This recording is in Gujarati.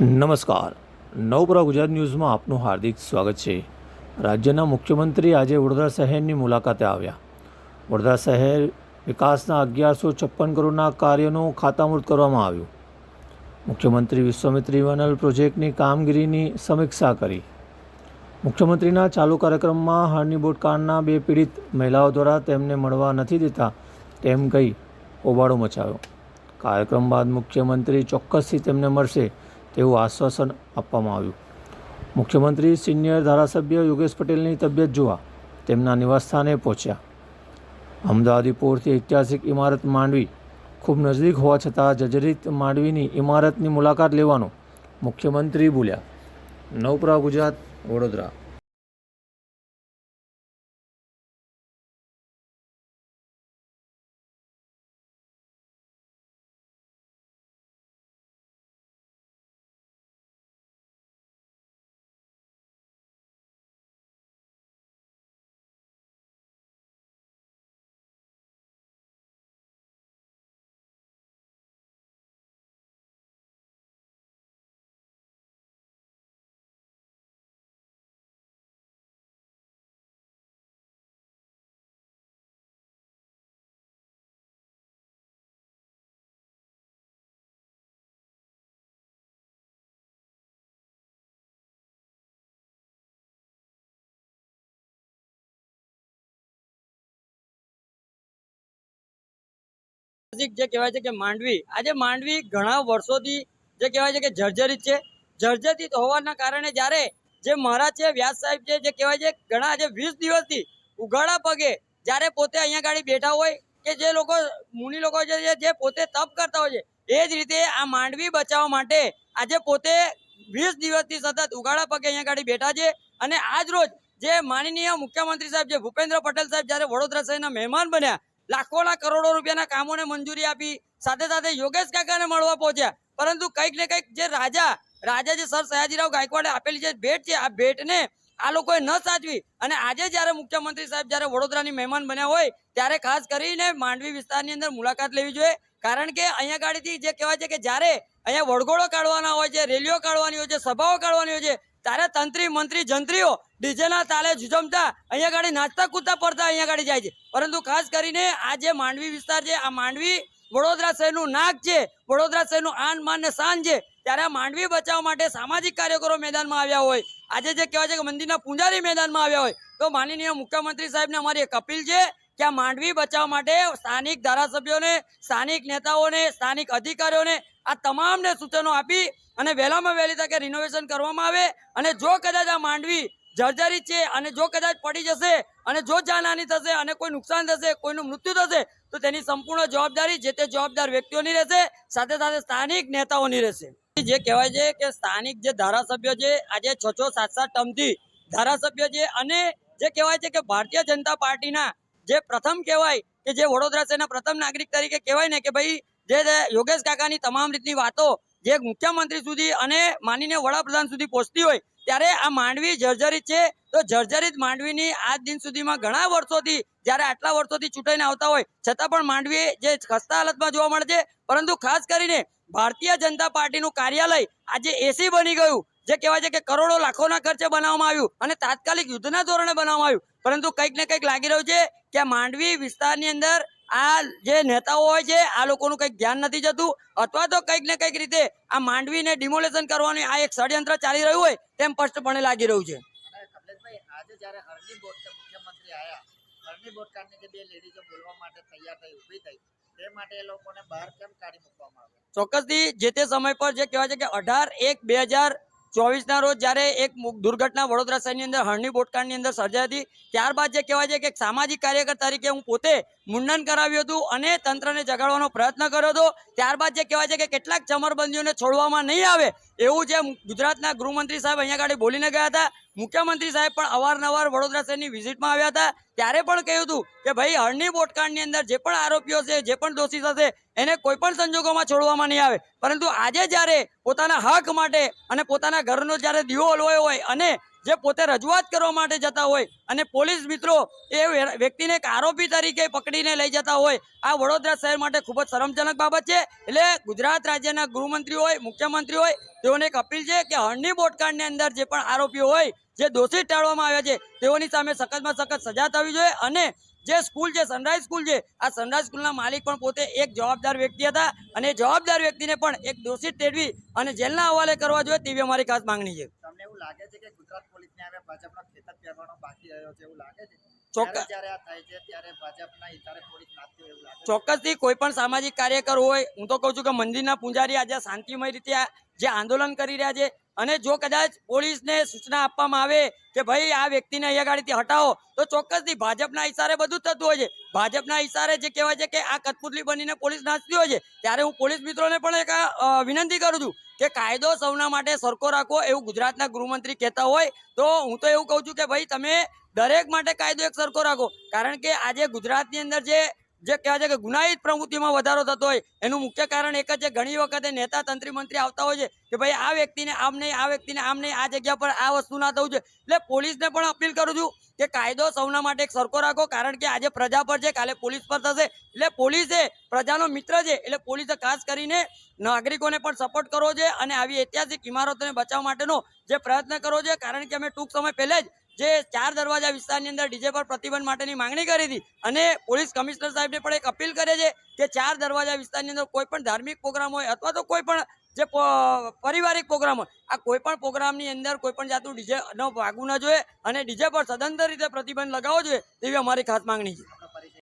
નમસ્કાર. નવપરા ગુજરાત ન્યૂઝમાં આપનું હાર્દિક સ્વાગત છે. રાજ્યના મુખ્યમંત્રી આજે વડોદરા શહેરની મુલાકાતે આવ્યા. વડોદરા શહેર વિકાસના અગિયારસો છપ્પન કરોડના કાર્યનું ખાતામૂર્ત કરવામાં આવ્યું. મુખ્યમંત્રી વિશ્વામિત્રી વનલ પ્રોજેક્ટની કામગીરીની સમીક્ષા કરી. મુખ્યમંત્રીના ચાલુ કાર્યક્રમમાં હરની બોટકાંડના બે પીડિત મહિલાઓ દ્વારા તેમને મળવા નથી દેતા તેમ કહી હોબાળો મચાવ્યો. કાર્યક્રમ બાદ મુખ્યમંત્રી ચોક્કસથી તેમને મળશે તેવું આશ્વાસન આપવામાં આવ્યું. મુખ્યમંત્રી સિનિયર ધારાસભ્ય યોગેશ પટેલની તબિયત જોવા તેમના નિવાસસ્થાને પહોંચ્યા. અમદાવાદી પોળથી ઐતિહાસિક ઇમારત માંડવી ખૂબ નજીક હોવા છતાં જર્જરિત માંડવીની ઇમારતની મુલાકાત લેવાનો મુખ્યમંત્રી બોલ્યા. નવપરા ગુજરાત, વડોદરા. ઐતિહાસિક જે કહેવાય છે કે માંડવી, આજે માંડવી ઘણા વર્ષોથી જે કહેવાય છે કે જર્જરિત છે. જર્જરિત હોવાના કારણે જ્યારે જે મહારાજ છે, વ્યાસ સાહેબ છે, જે કહેવાય છે, ઘણા આજે વીસ દિવસથી ઉઘાડા પગે જ્યારે પોતે અહીંયા ગાડી બેઠા હોય કે જે લોકો, મુનિ લોકો છે, જે પોતે તપ કરતા હોય છે, એ જ રીતે આ માંડવી બચાવવા માટે આજે પોતે વીસ દિવસથી સતત ઉઘાડા પગે અહીંયા ગાડી બેઠા છે અને આજ રોજ જે માનનીય મુખ્યમંત્રી સાહેબ જે ભૂપેન્દ્ર પટેલ સાહેબ જ્યારે વડોદરા શહેરના મહેમાન બન્યા લાખોના કરોડો રૂપિયાના કામોને મંજૂરી આપી. સાથે સાથે યોગેશ કાકાને મળવા પહોંચ્યા. પરંતુ કંઈક ને કંઈક જે રાજા રાજા જે સર સયાજીરાવ ગાયકવાડે આપેલી જે ભેટ છે, આ ભેટને આ લોકોએ ન સાચવી. અને આજે જ્યારે મુખ્યમંત્રી સાહેબ જ્યારે વડોદરાની મહેમાન બન્યા હોય, ત્યારે ખાસ કરીને માંડવી વિસ્તારની અંદર મુલાકાત લેવી જોઈએ. કારણ કે અહીંયા ગાડીથી જે કહેવાય છે કે જ્યારે અહીંયા વળગોળો કાઢવાના હોય છે, રેલીઓ કાઢવાની હોય છે, સભાઓ કાઢવાની હોય છે, ત્યારે તંત્રી, મંત્રી, જંત્રીઓ ડીજેના તાલે ઝુઝમતા અહીંયા ગાડી નાચતા કૂદતા પડતા અહીંયા ગાડી જાય છે. પરંતુ ખાસ કરીને આ જે માંડવી વિસ્તાર છે, આ માંડવી વડોદરા શહેરનું નાક છે, વડોદરા શહેરનું આન, માન ને શાન છે, ત્યારે આ માંડવી બચાવવા માટે સામાજિક કાર્યકરો મેદાનમાં આવ્યા હોય. આજે જે કહેવાય છે કે મંદિરના પૂજારી મેદાનમાં આવ્યા હોય. તો માનનીય મુખ્યમંત્રી સાહેબને અમારી એક અપીલ છે કે આ માંડવી બચાવવા માટે સ્થાનિક ધારાસભ્યોને, સ્થાનિક નેતાઓને, સ્થાનિક અધિકારીઓને આ તમામને સૂચનો આપી અને વહેલામાં વહેલી તકે રિનોવેશન કરવામાં આવે. અને જો કદાચ આ માંડવી જર્જરિત છે અને જો કદાચ પડી જશે અને જો જાનહાની થશે અને કોઈ નુકસાન થશે, કોઈનું મૃત્યુ થશે, તો તેની સંપૂર્ણ જવાબદારી જે તે જવાબદાર વ્યક્તિઓની રહેશે, સાથે સાથે સ્થાનિક નેતાઓની રહેશે. જે કહેવાય છે કે સ્થાનિક જે ધારાસભ્યો છે, આજે છ છ સાત સાત ટર્મથી ધારાસભ્ય છે અને જે કહેવાય છે કે ભારતીય જનતા પાર્ટીના જે પ્રથમ કહેવાય કે જે વડોદરા શહેરના પ્રથમ નાગરિક તરીકે કહેવાય ને કે ભાઈ જે યોગેશ કાકાની તમામ રીતની વાતો જે મુખ્યમંત્રી સુધી અને માનીને વડાપ્રધાન સુધી પહોંચતી હોય ત્યારે આ માંડવી જર્જરિત છે. તો જર્જરિત માંડવીની આજ દિન સુધીમાં ઘણા વર્ષોથી, જ્યારે આટલા વર્ષોથી ચૂંટાઈને આવતા હોય, છતાં પણ માંડવી જે ખસ્તા હાલતમાં જોવા મળે છે. પરંતુ ખાસ કરીને ભારતીય જનતા પાર્ટીનું કાર્યાલય આજે એસી બની ગયું, જે કહેવાય છે કે કરોડો લાખોના ખર્ચે બનાવવામાં આવ્યું અને તાત્કાલિક યુદ્ધના ધોરણે બનાવવામાં આવ્યું. પરંતુ કંઈક ને કંઈક લાગી રહ્યું છે કે માંડવી વિસ્તારની અંદર આ જે નેતાઓ હોય છે આ લોકોનું કંઈક ધ્યાન નથી જતું અથવા તો કંઈક ને કંઈક રીતે આ માંડવીને ડિમોલેશન કરવાની આ એક ષડયંત્ર ચાલી રહ્યું હોય તેમ સ્પષ્ટપણે લાગી રહ્યું છે. આજે જ્યારે હરની બોટ મુખ્યમંત્રી આયા હરની બોટકારની જે બે લેડીઝો બોલવા માટે તૈયાર થઈ ઊભી થઈ તે માટે એ લોકોને બહાર કેમ કાઢી મૂકવામાં આવ્યા? ચોક્કસથી જે તે સમય પર જે કહેવાય છે કે અઢાર એક બે હજાર ચોવીસના રોજ જ્યારે એક દુર્ઘટના વડોદરા શહેરની અંદર હળની બોટકાળની અંદર સર્જાઈ હતી. ત્યારબાદ જે કહેવાય છે કે સામાજિક કાર્યકર તરીકે હું પોતે મુંડન કરાવ્યું હતું અને તંત્રને જગાડવાનો પ્રયત્ન કર્યો હતો. ત્યારબાદ જે કહેવાય છે કે કેટલાક જમરબંધીઓને છોડવામાં નહીં આવે એવું જે ગુજરાતના ગૃહમંત્રી સાહેબ અહીંયા આગળ બોલીને ગયા હતા, મુખ્યમંત્રી સાહેબ પણ અવારનવાર વડોદરા શહેરની વિઝિટમાં આવ્યા હતા, ત્યારે પણ કહ્યું હતું કે ભાઈ, હળની બોટકાંડની અંદર જે પણ આરોપીઓ છે, જે પણ દોષી થશે, એને કોઈ પણ સંજોગોમાં છોડવામાં નહીં આવે. પરંતુ આજે જ્યારે પોતાના હક માટે અને પોતાના ઘરનો જ્યારે દીવો હલવાયો હોય અને જે પોતે રજૂઆત કરવા માટે જતા હોય અને પોલીસ મિત્રો એ વ્યક્તિને એક આરોપી તરીકે પકડીને લઈ જતા હોય, આ વડોદરા શહેર માટે ખૂબ જ શરમજનક બાબત છે. એટલે ગુજરાત રાજ્યના ગૃહમંત્રી હોય, મુખ્યમંત્રી હોય તેઓને એક અપીલ છે કે હળની બોટકાંડની અંદર જે પણ આરોપીઓ હોય, જે દોષિત ટાળવામાં આવ્યા છે, તેઓની સામે સખતમાં સખત સજા થવી જોઈએ અને જે સ્કૂલ છે સનરાઈઝ સ્કૂલ છે, આ સનરાઈઝ સ્કૂલના માલિક પણ પોતે એક જવાબદાર વ્યક્તિ હતા અને જવાબદાર વ્યક્તિને પણ એક દોષિત ટેડવી અને જેલના હવાલે કરવા જોઈએ તેવી અમારી ખાસ માંગણી છે. તમને એવું લાગે છે કે ગુજરાત પોલીસને હવે ભાજપનો ખેતર પહેરવાનો બાકી રહ્યો છે, એવું લાગે છે? ચોક્કસથી કોઈ પણ સામાજિક કાર્યકર હોય હું તો કહું છું કે મંદિરના પૂજારી આજે શાંતિમય રીતે જે આંદોલન કરી રહ્યા છે અને જો કદાચ પોલીસને સૂચના આપવામાં આવે કે ભાઈ આ વ્યક્તિને અહીંયા ગાડીથી હટાવો તો ચોક્કસથી ભાજપના ઇશારે બધું થતું હોય છે. ભાજપના ઇશારે જે કહેવાય છે કે આ કઠપુતલી બનીને પોલીસ નાચતી હોય છે ત્યારે હું પોલીસ મિત્રોને પણ એક વિનંતી કરું છું કે કાયદો સૌના માટે સરખો રાખવો એવું ગુજરાતના ગૃહમંત્રી કહેતા હોય તો હું તો એવું કહું છું કે ભાઈ તમે દરેક માટે કાયદો એક સરખો રાખો. કારણ કે આજે ગુજરાતની અંદર જે જે કહેવાય છે કે ગુનાહિત પ્રવૃત્તિમાં વધારો થતો હોય, એનું મુખ્ય કારણ એક જ છે. ઘણી વખતે નેતા, તંત્રી, મંત્રી આવતા હોય છે કે ભાઈ આ વ્યક્તિને આમ નહીં, આ વ્યક્તિને આમ નહીં, આ જગ્યા પર આ વસ્તુ ના થવું જોઈએ. એટલે પોલીસને પણ અપીલ કરું છું કે કાયદો સૌના માટે એક સરખો રાખો. કારણ કે આજે પ્રજા પર છે, કાલે પોલીસ પર થશે. એટલે પોલીસ પ્રજાનો મિત્ર છે, એટલે પોલીસે ખાસ કરીને નાગરિકોને પણ સપોર્ટ કરવો છે અને આવી ઐતિહાસિક ઇમારતોને બચાવવા માટેનો જે પ્રયત્ન કરવો છે કારણ કે અમે ટૂંક સમય પહેલાં જ જે ચાર દરવાજા વિસ્તારની અંદર ડીજે પર પ્રતિબંધ માટેની માંગણી કરી હતી અને પોલીસ કમિશનર સાહેબને પણ એક અપીલ કરે છે કે ચાર દરવાજા વિસ્તારની અંદર કોઈ પણ ધાર્મિક પ્રોગ્રામ હોય અથવા તો કોઈ પણ જે પારિવારિક પ્રોગ્રામ હોય, આ કોઈ પણ પ્રોગ્રામની અંદર કોઈ પણ જાતનું ન વાગવું ન જોઈએ અને ડીજે પર સદંતર રીતે પ્રતિબંધ લગાવવો જોઈએ તેવી અમારી ખાસ માંગણી છે.